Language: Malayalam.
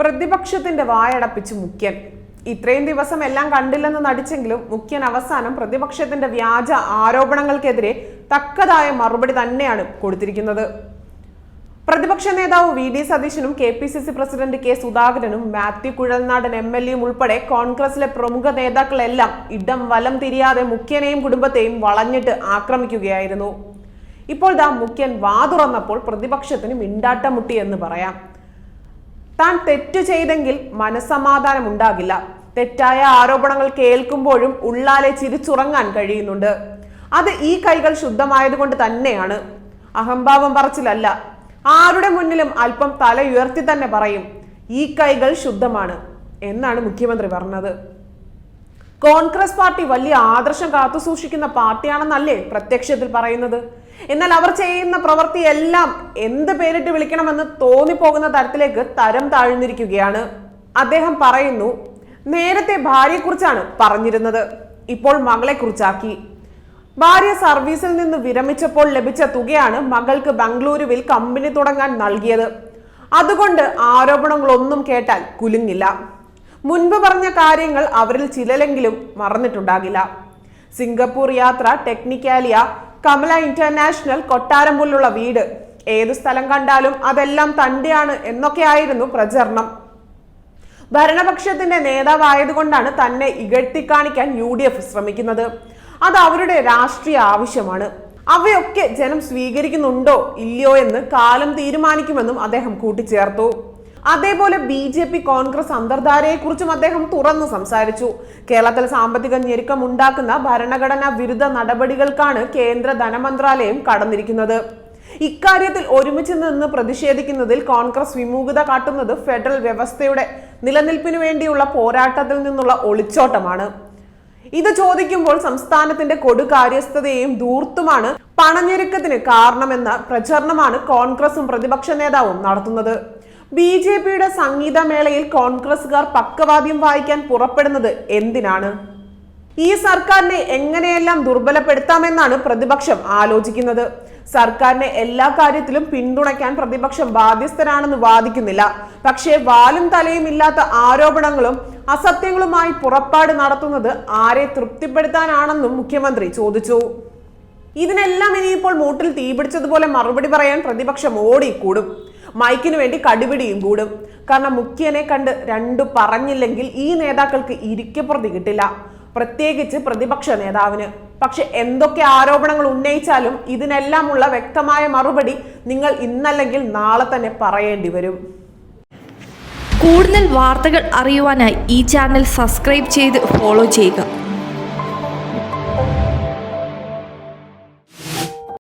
പ്രതിപക്ഷത്തിന്റെ വായടപ്പിച്ച് മുഖ്യൻ. ഇത്രയും ദിവസം എല്ലാം കണ്ടില്ലെന്ന് നടിച്ചെങ്കിലും മുഖ്യൻ അവസാനം പ്രതിപക്ഷത്തിന്റെ വ്യാജ ആരോപണങ്ങൾക്കെതിരെ തക്കതായ മറുപടി തന്നെയാണ് കൊടുത്തിരിക്കുന്നത്. പ്രതിപക്ഷ നേതാവ് വി ഡി സതീശനും K P C C president K സുധാകരനും മാത്യു കുഴൽനാടൻ എം എൽ എയും ഉൾപ്പെടെ കോൺഗ്രസിലെ പ്രമുഖ നേതാക്കളെല്ലാം ഇടം വലം തിരിയാതെ മുഖ്യനെയും കുടുംബത്തെയും വളഞ്ഞിട്ട് ആക്രമിക്കുകയായിരുന്നു. ഇപ്പോൾ ദാ മുഖ്യൻ വാതുറന്നപ്പോൾ പ്രതിപക്ഷത്തിന് മിണ്ടാട്ടം മുട്ടി എന്ന് പറയാം. താൻ തെറ്റ് ചെയ്തെങ്കിൽ മനസ്സമാധാനം ഉണ്ടാകില്ല. തെറ്റായ ആരോപണങ്ങൾ കേൾക്കുമ്പോഴും ഉള്ളാലെ ചിരിച്ചുറങ്ങാൻ കഴിയുന്നുണ്ട്. അത് ഈ കൈകൾ ശുദ്ധമായതുകൊണ്ട് തന്നെയാണ്. അഹംഭാവം പറച്ചിലല്ല. ആരുടെ മുന്നിലും അല്പം തല ഉയർത്തി തന്നെ പറയും ഈ കൈകൾ ശുദ്ധമാണ് എന്നാണ് മുഖ്യമന്ത്രി പറഞ്ഞത്. കോൺഗ്രസ് പാർട്ടി വലിയ ആദർശം കാത്തു സൂക്ഷിക്കുന്ന പാർട്ടിയാണെന്നല്ലേ പ്രത്യക്ഷത്തിൽ പറയുന്നത്. എന്നാൽ അവർ ചെയ്യുന്ന പ്രവൃത്തിയെല്ലാം എന്ത് പേരിട്ട് വിളിക്കണമെന്ന് തോന്നിപ്പോകുന്ന തരത്തിലേക്ക് തരം താഴ്ന്നിരിക്കുകയാണ്. അദ്ദേഹം പറയുന്നു നേരത്തെ ഭാര്യയെക്കുറിച്ചാണ് പറഞ്ഞിരുന്നത്. ഇപ്പോൾ മകളെ മകളെക്കുറിച്ചാക്കി ഭാര്യ സർവീസിൽ നിന്ന് വിരമിച്ചപ്പോൾ ലഭിച്ച തുകയാണ് മകൾക്ക് ബംഗളൂരുവിൽ കമ്പനി തുടങ്ങാൻ നൽകിയത്. അതുകൊണ്ട് ആരോപണങ്ങളൊന്നും കേട്ടാൽ കുലുങ്ങില്ല. മുൻപ് പറഞ്ഞ കാര്യങ്ങൾ അവരിൽ ചിലരെങ്കിലും മറന്നിട്ടുണ്ടാകില്ല. സിംഗപ്പൂർ യാത്ര ടെക്നിക്കാലിയ കമല ഇന്റർനാഷണൽ കൊട്ടാരം പോലുള്ള വീട് ഏത് സ്ഥലം കണ്ടാലും അതെല്ലാം തന്റെയാണ് എന്നൊക്കെയായിരുന്നു പ്രചരണം. ഭരണപക്ഷത്തിന്റെ നേതാവായതുകൊണ്ടാണ് തന്നെ ഇകഴ്ത്തി കാണിക്കാൻ യു ഡി എഫ് ശ്രമിക്കുന്നത്. അത് അവരുടെ രാഷ്ട്രീയ ആവശ്യമാണ്. അവയൊക്കെ ജനം സ്വീകരിക്കുന്നുണ്ടോ ഇല്ലയോ എന്ന് കാലം തീരുമാനിക്കുമെന്നും അദ്ദേഹം കൂട്ടിച്ചേർത്തു. അതേപോലെ ബി ജെ പി കോൺഗ്രസ് അന്തർധാരയെ കുറിച്ചും അദ്ദേഹം തുറന്നു സംസാരിച്ചു. കേരളത്തിൽ സാമ്പത്തിക ഞെരുക്കം ഉണ്ടാക്കുന്ന ഭരണഘടനാ വിരുദ്ധ നടപടികൾക്കാണ് കേന്ദ്ര ധനമന്ത്രാലയം കടന്നിരിക്കുന്നത്. ഇക്കാര്യത്തിൽ ഒരുമിച്ച് നിന്ന് പ്രതിഷേധിക്കുന്നതിൽ കോൺഗ്രസ് വിമുഖത കാട്ടുന്നത് ഫെഡറൽ വ്യവസ്ഥയുടെ നിലനിൽപ്പിനു വേണ്ടിയുള്ള പോരാട്ടത്തിൽ നിന്നുള്ള ഒളിച്ചോട്ടമാണ്. ഇത് ചോദിക്കുമ്പോൾ സംസ്ഥാനത്തിന്റെ കൊടുകാര്യസ്ഥതയെയും ധൂർത്തുമാണ് പണഞ്ഞെരുക്കത്തിന് കാരണമെന്ന പ്രചരണമാണ് കോൺഗ്രസും പ്രതിപക്ഷ നേതാവും നടത്തുന്നത്. ബി ജെ പിയുടെ സംഗീതമേളയിൽ കോൺഗ്രസുകാർ പക്കവാദ്യം വായിക്കാൻ പുറപ്പെടുന്നത് എന്തിനാണ്? ഈ സർക്കാരിനെ എങ്ങനെയെല്ലാം ദുർബലപ്പെടുത്താമെന്നാണ് പ്രതിപക്ഷം ആലോചിക്കുന്നത്. സർക്കാരിനെ എല്ലാ കാര്യത്തിലും പിന്തുണയ്ക്കാൻ പ്രതിപക്ഷം ബാധ്യസ്ഥരാണെന്ന് വാദിക്കുന്നില്ല. പക്ഷേ വാലും തലയും ഇല്ലാത്ത ആരോപണങ്ങളും അസത്യങ്ങളുമായി പുറപ്പാട് നടത്തുന്നത് ആരെ തൃപ്തിപ്പെടുത്താനാണെന്നും മുഖ്യമന്ത്രി ചോദിച്ചു. ഇതിനെല്ലാം ഇനിയിപ്പോൾ മൂട്ടിൽ തീപിടിച്ചതുപോലെ മറുപടി പറയാൻ പ്രതിപക്ഷം ഓടിക്കൂടും. മൈക്കിന് വേണ്ടി കടുപിടിയും കൂടും. കാരണം മുഖ്യനെ കണ്ട് രണ്ടു പറഞ്ഞില്ലെങ്കിൽ ഈ നേതാക്കൾക്ക് ഇരിക്കപ്രതി കിട്ടില്ല. പ്രത്യേകിച്ച് പ്രതിപക്ഷ നേതാവിന്. പക്ഷെ എന്തൊക്കെ ആരോപണങ്ങൾ ഉന്നയിച്ചാലും ഇതിനെല്ലാമുള്ള വ്യക്തമായ മറുപടി നിങ്ങൾ ഇന്നല്ലെങ്കിൽ നാളെ തന്നെ പറയേണ്ടി വരും. കൂടുതൽ വാർത്തകൾ അറിയുവാനായി ഈ ചാനൽ സബ്സ്ക്രൈബ് ചെയ്ത് ഫോളോ ചെയ്യുക.